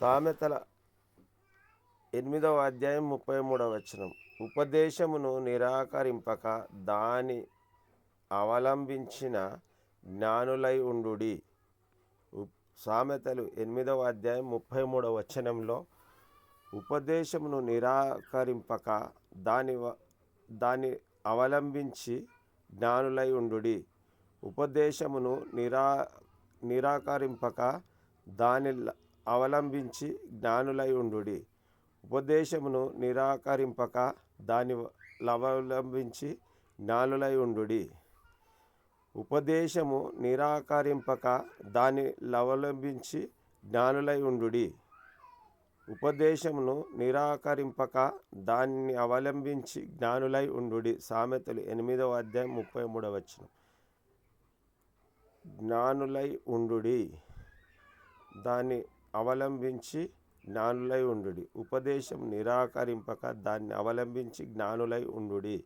సామెతల ఎనిమిదవ అధ్యాయం ముప్పై మూడవ వచనం. ఉపదేశమును నిరాకరింపక దాని అవలంబించిన జ్ఞానులై ఉండుడి. సామెతలు ఎనిమిదవ అధ్యాయం ముప్పై మూడవ వచనంలో ఉపదేశమును నిరాకరింపక దాని దాన్ని అవలంబించి జ్ఞానులై ఉండుడి. ఉపదేశమును నిరా నిరాకరింపక దాని అవలంబించి జ్ఞానులై ఉండుడి. ఉపదేశమును నిరాకరింపక దాని అవలంబించి జ్ఞానులై ఉండుడి. ఉపదేశము నిరాకరింపక దాని అవలంబించి జ్ఞానులై ఉండుడి. ఉపదేశమును నిరాకరింపక దాన్ని అవలంబించి జ్ఞానులై ఉండుడి. సామెతలు ఎనిమిదవ అధ్యాయం ముప్పై మూడవ వచ్చిన జ్ఞానులై ఉండుడి. దాన్ని అవలంబించి జ్ఞానులై ఉండుడి. ఉపదేశం నిరాకరింపక దాన్ని అవలంబించి జ్ఞానులై ఉండుడి.